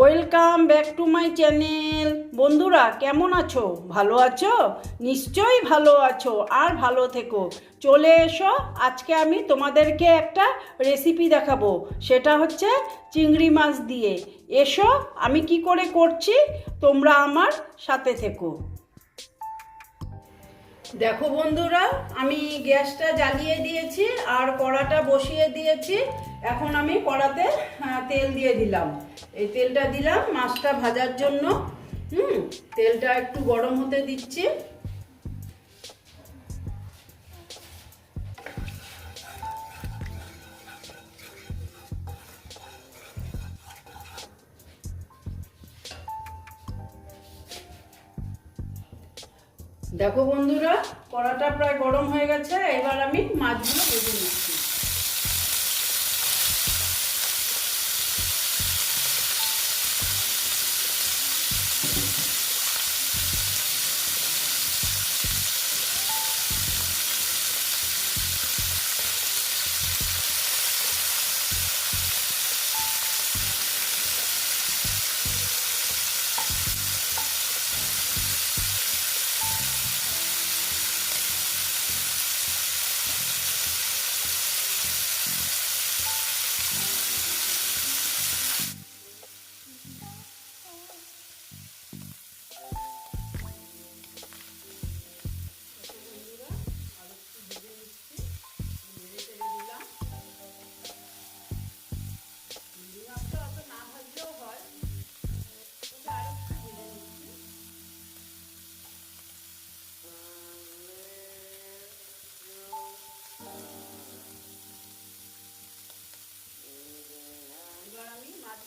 Welcome back to my channel. বন্ধুরা, কেমন আছো? ভালো আছো? নিশ্চয়ই ভালো আছো আর ভালো থেকো। চলে এসো, আজকে আমি তোমাদেরকে একটা রেসিপি দেখাবো। সেটা হচ্ছে চিংড়ি মাছ দিয়ে। এসো, আমি কি করে করছি? তোমরা আমার সাথে থেকো। দেখো বন্ধুরা, আমি গ্যাসটা জ্বালিয়ে দিয়েছি আর কড়াটা বসিয়ে দিয়েছি। এখন আমি কড়াতে তেল দিয়ে দিলাম। এই তেলটা দিলাম মাছটা ভাজার জন্য। হুম, তেলটা একটু গরম হতে দিচ্ছি। দেখো বন্ধুরা, কড়াটা প্রায় গরম হয়ে গেছে, এবার আমি মাছগুলো ভেজে নিচ্ছি।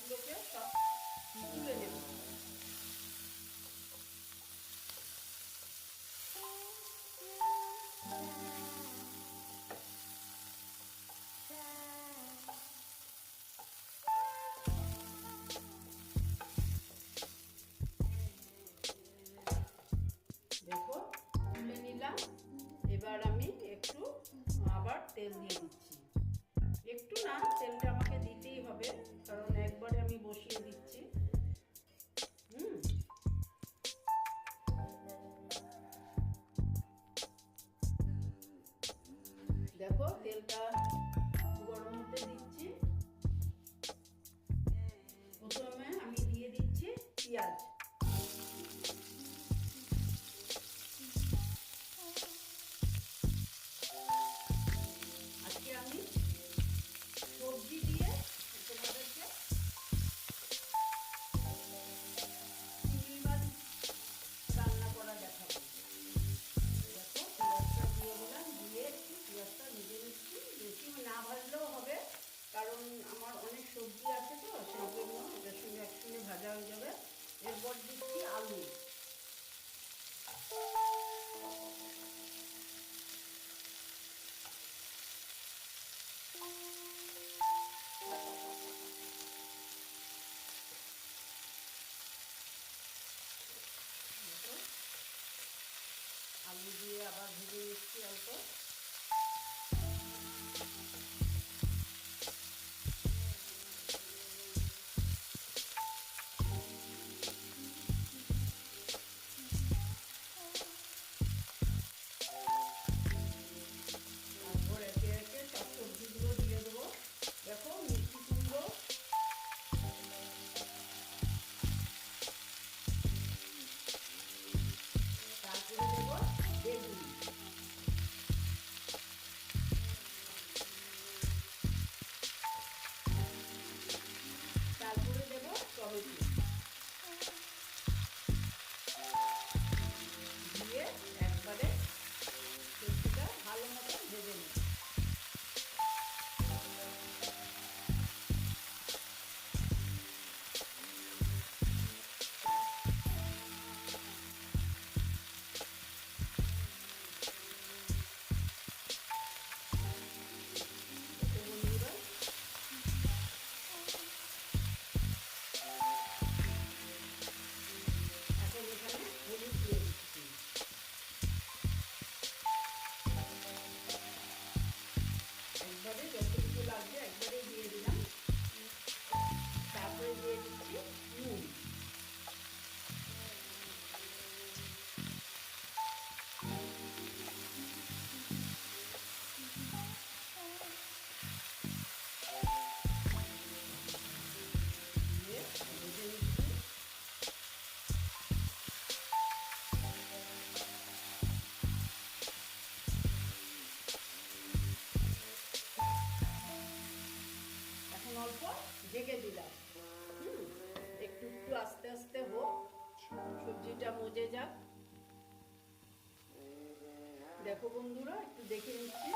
আমি মজে যাক দেখো বন্ধুরা, একটু দেখে নিচ্ছি।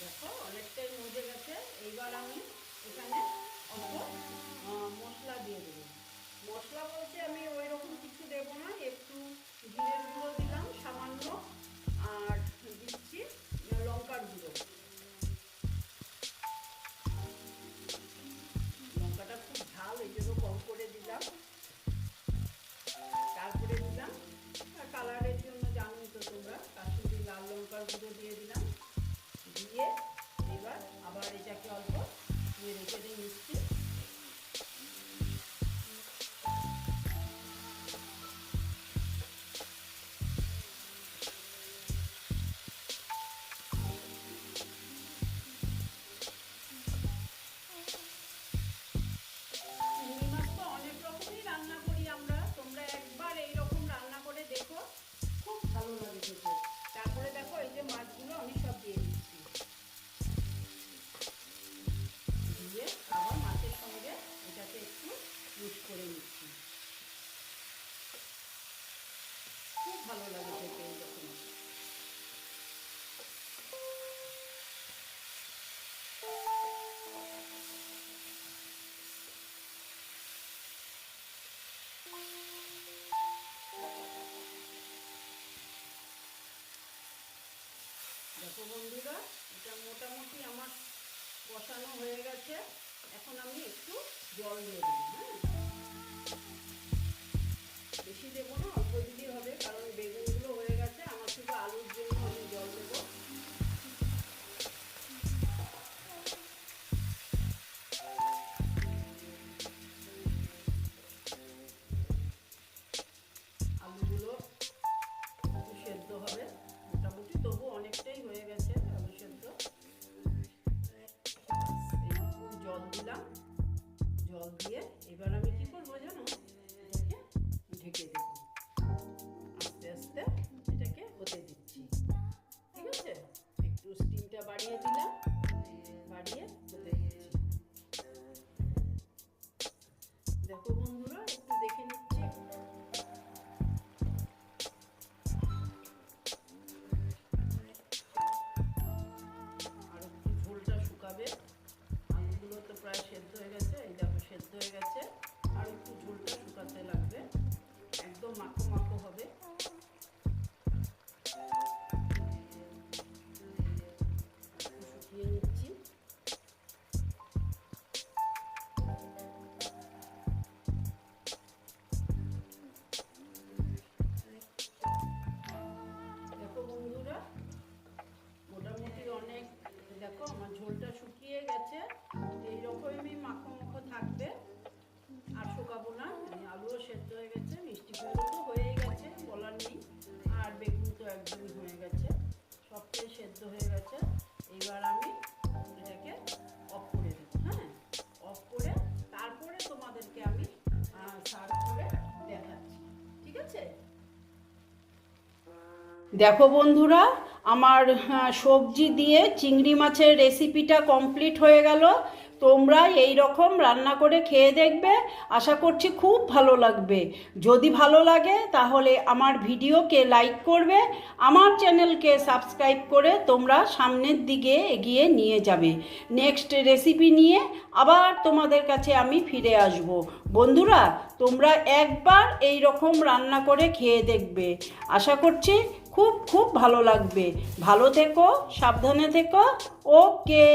দেখো, অনেকটাই মজে গেছে। এইবার আমি এখানে অল্প লঙ্কার গুঁড়ো দিয়ে দিলাম। দিয়ে এবার আবার এটাকে অল্প দিয়ে রেখে নিচ্ছি চিংড়ি কষানো হয়ে গেছে। এখন আমি একটু জল দিয়ে দেবো বন্ধুরা, একটু দেখে নিচ্ছি। আর একটু শুকাবে। আলুগুলো তো প্রায় সেদ্ধ হয়ে গেছে, এই দেখো, সেদ্ধ হয়ে গেছে। দেখো বন্ধুরা, আমার সবজি দিয়ে চিংড়ি মাছের রেসিপিটা কমপ্লিট হয়ে গেল। তোমরা এই রকম রান্না করে খেয়ে দেখবে। আশা করছি খুব ভালো লাগবে। যদি ভালো লাগে, তাহলে আমার ভিডিওকে লাইক করবে, আমার চ্যানেলকে সাবস্ক্রাইব করে তোমরা সামনের দিকে এগিয়ে নিয়ে যাবে। নেক্সট রেসিপি নিয়ে আবার তোমাদের কাছে আমি ফিরে আসব। বন্ধুরা, তোমরা একবার এই রকম রান্না করে খেয়ে দেখবে। আশা করছি খুব খুব ভালো লাগবে। ভালো থেকো সাবধানে থেকো। ওকে।